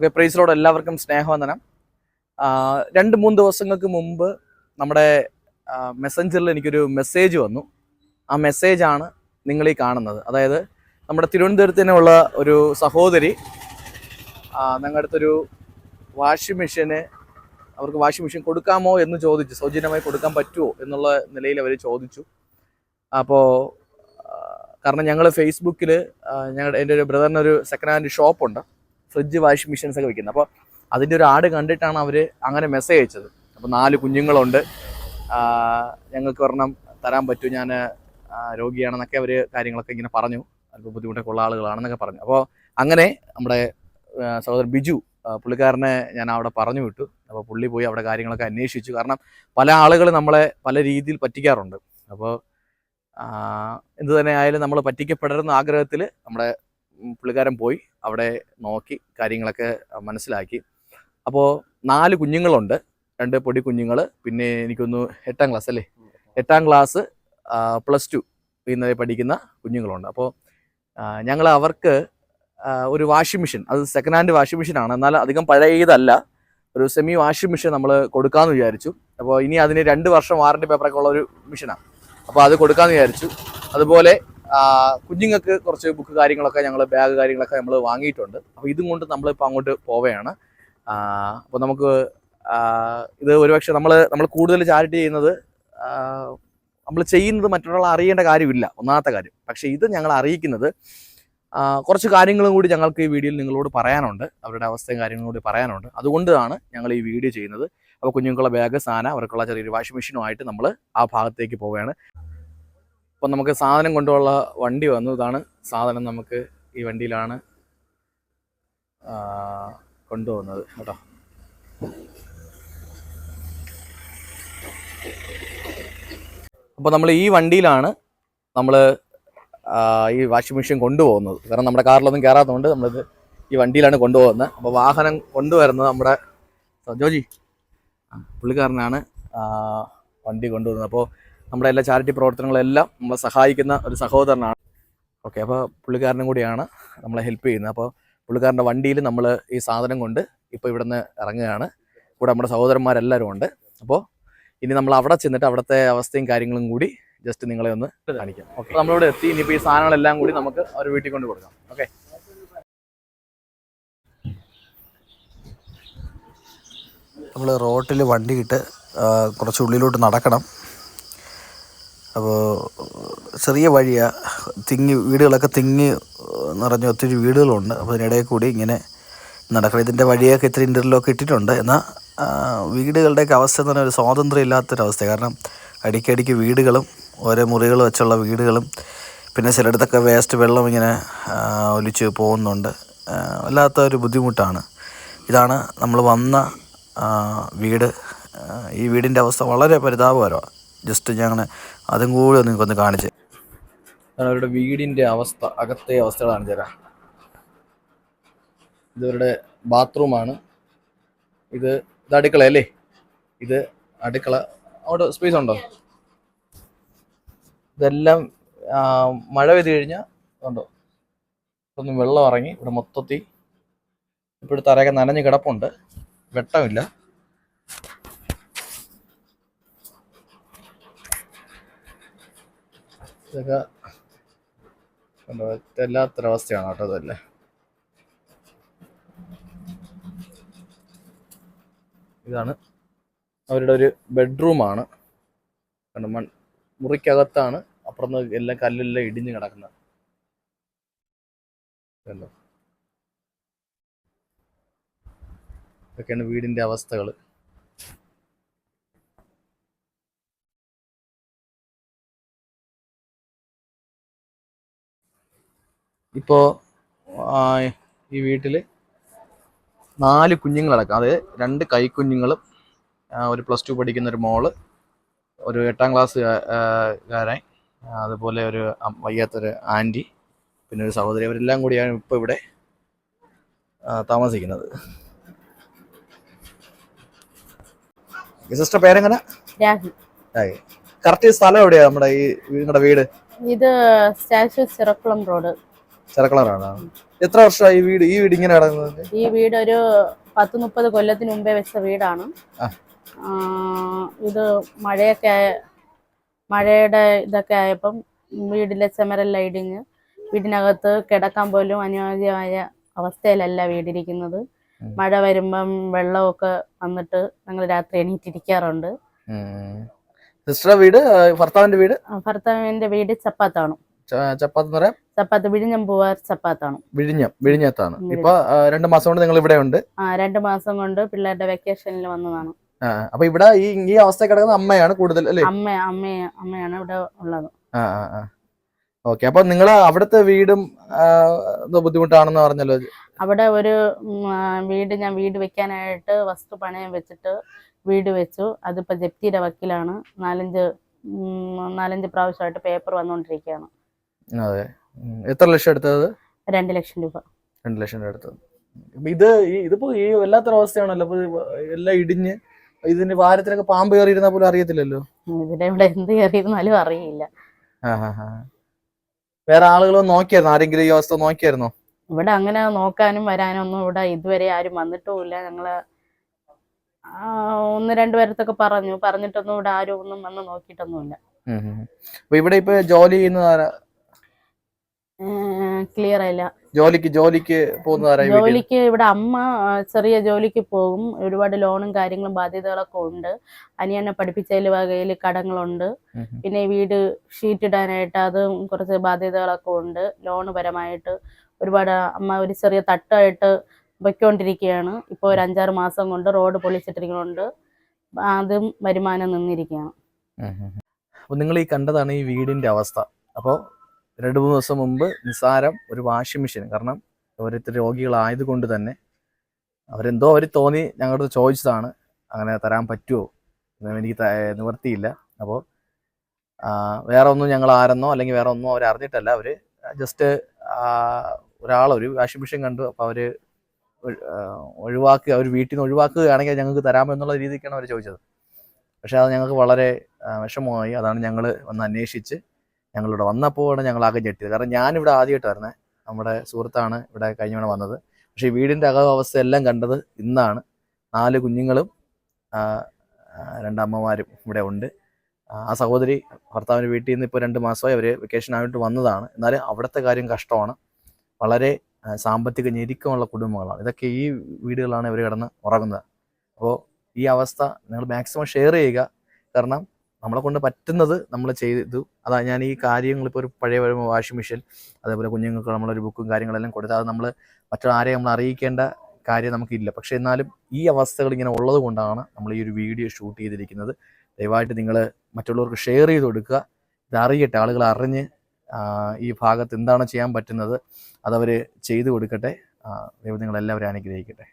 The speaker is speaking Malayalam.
ഓക്കെ പ്രൈസിലോട് എല്ലാവർക്കും സ്നേഹവന്ദനം. രണ്ട് മൂന്ന് ദിവസങ്ങൾക്ക് മുമ്പ് നമ്മുടെ മെസ്സഞ്ചറിൽ എനിക്കൊരു മെസ്സേജ് വന്നു. ആ മെസ്സേജാണ് നിങ്ങൾ ഈ കാണുന്നത്. അതായത് നമ്മുടെ തിരുവനന്തപുരത്ത് തന്നെയുള്ള ഒരു സഹോദരി ഞങ്ങളുടെ അടുത്തൊരു വാഷിംഗ് മെഷീന് അവർക്ക് വാഷിംഗ് മെഷീൻ കൊടുക്കാമോ എന്ന് ചോദിച്ചു. സൗജന്യമായി കൊടുക്കാൻ പറ്റുമോ എന്നുള്ള നിലയിൽ അവർ ചോദിച്ചു. അപ്പോൾ കാരണം ഞങ്ങൾ ഫേസ്ബുക്കിൽ ഞങ്ങളുടെ എന്റെ ഒരു ബ്രദറിനൊരു സെക്കൻഡ് ഹാൻഡ് ഷോപ്പുണ്ട് ഫ്രിഡ്ജ് വാഷിംഗ് മെഷീൻസ് ഒക്കെ വയ്ക്കുന്നത് അപ്പോൾ അതിന്റെ ഒരു ആട് കണ്ടിട്ടാണ് അവർ അങ്ങനെ മെസ്സേജ് അയച്ചത്. അപ്പോൾ നാല് കുഞ്ഞുങ്ങളുണ്ട്. ഞങ്ങൾക്ക് ഒരെണ്ണം തരാൻ പറ്റൂ. ഞാൻ രോഗിയാണെന്നൊക്കെ അവർ കാര്യങ്ങളൊക്കെ ഇങ്ങനെ പറഞ്ഞു. അല്പം ബുദ്ധിമുട്ടൊക്കെ ഉള്ള ആളുകളാണെന്നൊക്കെ പറഞ്ഞു. അപ്പോൾ അങ്ങനെ നമ്മുടെ സഹോദരൻ ബിജു പുള്ളിക്കാരനെ ഞാൻ അവിടെ പറഞ്ഞു വിട്ടു. അപ്പോൾ പുള്ളി പോയി അവിടെ കാര്യങ്ങളൊക്കെ അന്വേഷിച്ചു. കാരണം പല ആളുകൾ നമ്മളെ പല രീതിയിൽ പറ്റിക്കാറുണ്ട്. അപ്പോൾ എന്ത് തന്നെ ആയാലും നമ്മൾ പറ്റിക്കപ്പെടരുന്ന ആഗ്രഹത്തിൽ നമ്മുടെ പുള്ളിക്കാരൻ പോയി അവിടെ നോക്കി കാര്യങ്ങളൊക്കെ മനസ്സിലാക്കി. അപ്പോൾ നാല് കുഞ്ഞുങ്ങളുണ്ട്. രണ്ട് പൊടി കുഞ്ഞുങ്ങൾ പിന്നെ എനിക്കൊന്ന് എട്ടാം ക്ലാസ് അല്ലേ? എട്ടാം ക്ലാസ് പ്ലസ് ടു ഇന്നലെ പഠിക്കുന്ന കുഞ്ഞുങ്ങളുണ്ട്. അപ്പോൾ ഞങ്ങൾ അവർക്ക് ഒരു വാഷിംഗ് മെഷീൻ അത് സെക്കൻഡ് ഹാൻഡ് വാഷിംഗ് മെഷീനാണ് എന്നാൽ അധികം പഴയതല്ല. ഒരു സെമി വാഷിംഗ് മെഷീൻ നമ്മൾ കൊടുക്കാമെന്ന് വിചാരിച്ചു. അപ്പോൾ ഇനി അതിന് രണ്ട് വർഷം വാറണ്ടി പേപ്പറൊക്കെ ഉള്ള ഒരു മെഷീനാണ് അപ്പോൾ അത് കൊടുക്കാമെന്ന് വിചാരിച്ചു. അതുപോലെ കുഞ്ഞുങ്ങൾക്ക് കുറച്ച് ബുക്ക് കാര്യങ്ങളൊക്കെ ഞങ്ങൾ ബാഗ് കാര്യങ്ങളൊക്കെ നമ്മൾ വാങ്ങിയിട്ടുണ്ട്. അപ്പോൾ ഇതും കൊണ്ട് നമ്മളിപ്പോൾ അങ്ങോട്ട് പോവുകയാണ്. അപ്പോൾ നമുക്ക് ഇത് ഒരുപക്ഷെ നമ്മൾ നമ്മൾ കൂടുതൽ ചാരിറ്റി ചെയ്യുന്നത് നമ്മൾ ചെയ്യുന്നത് മറ്റൊരാൾ അറിയേണ്ട കാര്യമില്ല. ഒന്നാമത്തെ കാര്യം. പക്ഷേ ഇത് ഞങ്ങൾ അറിയിക്കുന്നത് കുറച്ച് കാര്യങ്ങളും കൂടി ഞങ്ങൾക്ക് ഈ വീഡിയോയിൽ നിങ്ങളോട് പറയാനുണ്ട്. അവരുടെ അവസ്ഥയും കാര്യങ്ങളും കൂടി പറയാനുണ്ട്. അതുകൊണ്ടാണ് ഞങ്ങൾ ഈ വീഡിയോ ചെയ്യുന്നത്. അപ്പോൾ കുഞ്ഞുങ്ങളുടെ ബാഗ് സാധനം അവർക്കുള്ള ചെറിയൊരു വാഷിംഗ് മെഷീനുമായിട്ട് നമ്മൾ ആ ഭാഗത്തേക്ക് പോവുകയാണ്. അപ്പം നമുക്ക് സാധനം കൊണ്ടുള്ള വണ്ടി വന്നു. ഇതാണ് സാധനം നമുക്ക് ഈ വണ്ടിയിലാണ് കൊണ്ടുപോകുന്നത് കേട്ടോ. അപ്പോൾ നമ്മൾ ഈ വണ്ടിയിലാണ് നമ്മൾ ഈ വാഷിംഗ് മെഷീൻ കൊണ്ടുപോകുന്നത്. കാരണം നമ്മുടെ കാറിലൊന്നും കയറാത്തതുകൊണ്ട് നമ്മളിത് ഈ വണ്ടിയിലാണ് കൊണ്ടുപോകുന്നത്. അപ്പോൾ വാഹനം കൊണ്ടുവരുന്നത് നമ്മുടെ ജോജി ആ, പുള്ളിക്കാരനാണ് വണ്ടി കൊണ്ടുവരുന്നത്. അപ്പോൾ നമ്മുടെ എല്ലാ ചാരിറ്റി പ്രവർത്തനങ്ങളെല്ലാം നമ്മളെ സഹായിക്കുന്ന ഒരു സഹോദരനാണ്. ഓക്കെ അപ്പോൾ പുള്ളിക്കാരനും കൂടിയാണ് നമ്മളെ ഹെൽപ്പ് ചെയ്യുന്നത്. അപ്പോൾ പുള്ളിക്കാരന്റെ വണ്ടിയിൽ നമ്മൾ ഈ സാധനം കൊണ്ട് ഇപ്പോൾ ഇവിടുന്ന് ഇറങ്ങുകയാണ്. കൂടെ നമ്മുടെ സഹോദരന്മാരെല്ലാവരും ഉണ്ട്. അപ്പോൾ ഇനി നമ്മൾ അവിടെ ചെന്നിട്ട് അവിടുത്തെ അവസ്ഥയും കാര്യങ്ങളും കൂടി ജസ്റ്റ് നിങ്ങളെ ഒന്ന് കാണിക്കാം. ഓക്കെ നമ്മളിവിടെ എത്തി. ഇനിയിപ്പോൾ ഈ സാധനങ്ങളെല്ലാം കൂടി നമുക്ക് അവർ വീട്ടിൽ കൊണ്ട് കൊടുക്കാം. ഓക്കെ. നമ്മൾ റോട്ടിൽ വണ്ടി ഇട്ട് കുറച്ച് ഉള്ളിലോട്ട് നടക്കണം. അപ്പോൾ ചെറിയ വഴിയാണ് തിങ്ങി വീടുകളൊക്കെ തിങ്ങി നിറഞ്ഞ ഒത്തിരി വീടുകളുണ്ട്. അപ്പോൾ അതിനിടയിൽ കൂടി ഇങ്ങനെ നടക്കണം. ഇതിന്റെ വഴിയൊക്കെ ഇത്തിരി ഇന്റർലോക്ക് ഇട്ടിട്ടുണ്ട്. എന്നാൽ വീടുകളുടെയൊക്കെ അവസ്ഥ എന്ന് പറഞ്ഞാൽ ഒരു സ്വാതന്ത്ര്യം ഇല്ലാത്തൊരവസ്ഥ കാരണം അടിക്കടിക്ക് വീടുകളും ഓരോ മുറികൾ വെച്ചുള്ള വീടുകളും പിന്നെ ചിലയിടത്തൊക്കെ വേസ്റ്റ് വെള്ളം ഇങ്ങനെ ഒലിച്ച് പോകുന്നുണ്ട്. വല്ലാത്ത ഒരു ബുദ്ധിമുട്ടാണ്. ഇതാണ് നമ്മൾ വന്ന വീട്. ഈ വീടിന്റെ അവസ്ഥ വളരെ പരിതാപകരമാണ്. ജസ്റ്റ് ഞങ്ങൾ അതും കൂടി ഒന്ന് നിങ്ങൾക്കൊന്ന് കാണിച്ച്. അവരുടെ വീടിന്റെ അവസ്ഥ അകത്തെ അവസ്ഥ കാണിച്ചു തരാം. ബാത്റൂമാണ് ഇത് ഇത് അടുക്കള അല്ലേ? ഇത് അടുക്കള. അവിടെ സ്പേസ് ഉണ്ടോ? ഇതെല്ലാം മഴ പെയ്ത് കഴിഞ്ഞാൽ ഉണ്ടോ? ഒന്നും വെള്ളം ഇറങ്ങി ഇവിടെ മൊത്തത്തിൽ ഇപ്പോഴത്തെ തറയൊക്കെ നനഞ്ഞ് കിടപ്പുണ്ട്. വെട്ടമില്ല. ഇതൊക്കെ കണ്ടോ? വല്ലാത്തൊരവസ്ഥയാണ് കേട്ടോ ഇതല്ലേ. ഇതാണ് അവരുടെ ഒരു ബെഡ്റൂമാണ്. മൺ മുറിക്കകത്താണ്. അപ്പുറത്ത് എല്ലാം കല്ലെല്ലാം ഇടിഞ്ഞ് കിടക്കുന്നത് ഇതൊക്കെയാണ് വീടിന്റെ അവസ്ഥകൾ ഇപ്പോൾ ഈ വീട്ടിൽ നാല് കുഞ്ഞുങ്ങളടക്കം അതായത് രണ്ട് കൈക്കുഞ്ഞുങ്ങളും ഒരു പ്ലസ് ടു പഠിക്കുന്ന ഒരു മോൾ ഒരു എട്ടാം ക്ലാസ് കാരൻ അതുപോലെ ഒരു വയ്യാത്തൊരു ആന്റി പിന്നെ ഒരു സഹോദരി. അവരെല്ലാം കൂടിയാണ് ഇപ്പോൾ ഇവിടെ താമസിക്കുന്നത്. സിസ്റ്റർ പേരെങ്ങനെ? രാഹുൽ. കറക്റ്റ് സ്ഥലം എവിടെയാ നമ്മുടെ ഈ നിങ്ങളുടെ വീട്? ഇത് സ്റ്റാച്യു ചിറക്കുളം റോഡ്. ചെറക്കളറാണ് എത്ര വർഷമായി ഈ വീട് ഈ വീട് ഇങ്ങനെ കിടക്കുന്നത്? ഈ വീട് ഒരു പത്ത് മുപ്പത് കൊല്ലത്തിന് മുമ്പേ വെച്ച വീടാണ്. ഇത് മഴയൊക്കെ ആയ മഴയുടെ ഇതൊക്കെ ആയപ്പം വീടിലെ ചെമരൽ ലൈഡിങ് വീടിനകത്ത് കിടക്കാൻ പോലും അനുയോജ്യമായ അവസ്ഥയിലല്ല വീടിരിക്കുന്നത്. മഴ വരുമ്പം വെള്ളമൊക്കെ വന്നിട്ട് ഞങ്ങൾ രാത്രി എണീറ്റിരിക്കാറുണ്ട്. സിസ്റ്ററുടെ വീട് ഭർത്താവിന്റെ വീട്? ഭർത്താവിന്റെ വീട് ചപ്പാത്താണ്. ചപ്പാത്ത് പറയാം? ചപ്പാത്ത് വിഴിഞ്ഞം പോവാർ ചപ്പാത്താണ്. വിഴിഞ്ഞം വിഴിഞ്ഞത്താണ്. ഇപ്പൊ രണ്ട് മാസം കൊണ്ട് നിങ്ങൾ ഇവിടെ ഉണ്ട്? രണ്ട് മാസം കൊണ്ട് പിള്ളേരുടെ വെക്കേഷനിൽ വന്നതാണ്. അപ്പൊ ഇവിടെ ഈ ഈ അവസ്ഥ കിടക്കുന്ന അമ്മയാണ് കൂടുതൽ അല്ലേ? അമ്മ അമ്മ അമ്മയാണ് ഇവിടെ ഉള്ളത്. ആ ആ ആ. ഓക്കെ അപ്പൊ നിങ്ങൾ അവിടുത്തെ വീടും ബുദ്ധിമുട്ടാണെന്ന് പറഞ്ഞല്ലോ. അവിടെ ഒരു വീട് ഞാൻ വീട് വെക്കാനായിട്ട് വസ്തു പണയം വെച്ചിട്ട് വീട് വെച്ചു. അതിപ്പോ ജപ്തിയുടെ വക്കീലാണ്. നാലഞ്ച് നാലഞ്ച് പ്രാവശ്യമായിട്ട് പേപ്പർ വന്നുകൊണ്ടിരിക്കുകയാണ്. അതെ. എത്ര ലക്ഷം എടുത്തത്? രണ്ട് ലക്ഷം രൂപ. രണ്ട് ലക്ഷം രൂപ എടുത്തത് ഇത് ഇതിപ്പോ ഈ വല്ലാത്തൊരു അവസ്ഥയാണല്ലോ. അപ്പൊ എല്ലാം ഇടിഞ്ഞ് ഇതിന്റെ വാരത്തിനൊക്കെ പാമ്പ് കയറിയിരുന്ന പോലും അറിയത്തില്ലല്ലോ. ഇതിന്റെ ഇവിടെ എന്ത് കയറിയിരുന്നാലും അറിയില്ല. വേറെ ആളുകളോ നോക്കിയായിരുന്നു? ആരെങ്കിലും ഈ അവസ്ഥ നോക്കിയായിരുന്നോ? ഇവിടെ അങ്ങനെ നോക്കാനും വരാനും ഒന്നും ഇവിടെ ഇതുവരെ ആരും വന്നിട്ടുമില്ല. ഞങ്ങൾ ഒന്ന് രണ്ടു പേരത്തൊക്കെ പറഞ്ഞു. പറഞ്ഞിട്ടൊന്നും ഇവിടെ ആരും ഒന്നും വന്ന് നോക്കിയിട്ടൊന്നുമില്ല. ഇവിടെ ഇപ്പൊ ജോലി ചെയ്യുന്നതാരാ? ക്ലിയർ അല്ല ജോലിക്ക് ജോലിക്ക് ജോലിക്ക് ഇവിടെ അമ്മ ചെറിയ ജോലിക്ക് പോകും. ഒരുപാട് ലോണും കാര്യങ്ങളും ബാധ്യതകളൊക്കെ ഉണ്ട്. അനിയനെ പഠിപ്പിച്ചതിൽ വകയിൽ കടങ്ങളുണ്ട്. പിന്നെ വീട് ഷീറ്റ് ഇടാനായിട്ട് അതും കുറച്ച് ബാധ്യതകളൊക്കെ ഉണ്ട്. ലോണ് പരമായിട്ട് ഒരുപാട് അമ്മ ഒരു ചെറിയ തട്ടായിട്ട് വെക്കൊണ്ടിരിക്കുകയാണ്. ഇപ്പോൾ ഒരു അഞ്ചാറ് മാസം കൊണ്ട് റോഡ് പൊളിച്ചിട്ടിരിക്കുന്നുണ്ട്. അതും വരുമാനം നിന്നിരിക്കുകയാണ്. നിങ്ങൾ ഈ കണ്ടതാണ് ഈ വീടിന്റെ അവസ്ഥ. അപ്പോൾ രണ്ട് മൂന്ന് ദിവസം മുമ്പ് നിസ്സാരം ഒരു വാഷിംഗ് മെഷീൻ കാരണം ഓരോരുത്തർ രോഗികളായതുകൊണ്ട് തന്നെ അവരെന്തോ അവർ തോന്നി ഞങ്ങളുടെ ചോദിച്ചതാണ് അങ്ങനെ തരാൻ പറ്റുമോ എനിക്ക് നിവർത്തിയില്ല അപ്പോൾ വേറെ ഒന്നും ഞങ്ങൾ ആരെന്നോ അല്ലെങ്കിൽ വേറെ ഒന്നും അവർ അറിഞ്ഞിട്ടല്ല. അവർ ജസ്റ്റ് ഒരാൾ ഒരു വാഷിംഗ് മെഷീൻ കണ്ടു. അപ്പോൾ അവർ ഒഴിവാക്കുക അവർ വീട്ടിൽ നിന്ന് ഒഴിവാക്കുകയാണെങ്കിൽ ഞങ്ങൾക്ക് തരാമോ എന്നുള്ള രീതിക്കാണ് അവർ ചോദിച്ചത്. പക്ഷേ അത് ഞങ്ങൾക്ക് വളരെ വിഷമമായി. അതാണ് ഞങ്ങൾ വന്ന് അന്വേഷിച്ച് ഞങ്ങളിവിടെ വന്നപ്പോഴാണ് ഞങ്ങൾ ആകെ ഞെട്ടിയത്. കാരണം ഞാനിവിടെ ആദ്യമായിട്ട് വരുന്നത് നമ്മുടെ സുഹൃത്താണ് ഇവിടെ കഴിഞ്ഞ തവണ വന്നത്. പക്ഷേ ഈ വീടിന്റെ അകവസ്ഥ എല്ലാം കണ്ടത് ഇന്നാണ്. നാല് കുഞ്ഞുങ്ങളും രണ്ടമ്മമാരും ഇവിടെ ഉണ്ട്. ആ, സഹോദരി ഭർത്താവിന്റെ വീട്ടിൽ നിന്ന് ഇപ്പോൾ രണ്ട് മാസമായി അവർ വെക്കേഷൻ ആയിട്ട് വന്നതാണ്. എന്നാലും അവിടുത്തെ കാര്യം കഷ്ടമാണ്. വളരെ സാമ്പത്തിക ഞെരുക്കമുള്ള കുടുംബങ്ങളാണ്. ഇതൊക്കെ ഈ വീടുകളാണ് ഇവർ കിടന്ന് ഉറങ്ങുന്നത്. അപ്പോൾ ഈ അവസ്ഥ നിങ്ങൾ മാക്സിമം ഷെയർ ചെയ്യുക. കാരണം നമ്മളെ കൊണ്ട് പറ്റുന്നത് നമ്മൾ ചെയ്തു. അതാ ഞാൻ ഈ കാര്യങ്ങൾ ഇപ്പോൾ ഒരു പഴയ വരുമ്പോൾ വാഷിംഗ് മെഷീൻ അതേപോലെ കുഞ്ഞുങ്ങൾക്ക് നമ്മളൊരു ബുക്കും കാര്യങ്ങളെല്ലാം കൊടുത്ത് അത് നമ്മൾ മറ്റൊരാരെയും നമ്മൾ അറിയിക്കേണ്ട കാര്യം നമുക്കില്ല. പക്ഷേ എന്നാലും ഈ അവസ്ഥകൾ ഇങ്ങനെ ഉള്ളത് കൊണ്ടാണ് നമ്മൾ ഈ ഒരു വീഡിയോ ഷൂട്ട് ചെയ്തിരിക്കുന്നത്. ദയവായിട്ട് നിങ്ങൾ മറ്റുള്ളവർക്ക് ഷെയർ ചെയ്ത് കൊടുക്കുക. ഇതറിയട്ടെ ആളുകൾ അറിഞ്ഞ് ഈ ഭാഗത്ത് എന്താണ് ചെയ്യാൻ പറ്റുന്നത് അതവർ ചെയ്തു കൊടുക്കട്ടെ. ദൈവം നിങ്ങളെല്ലാവരും അനുഗ്രഹിക്കട്ടെ.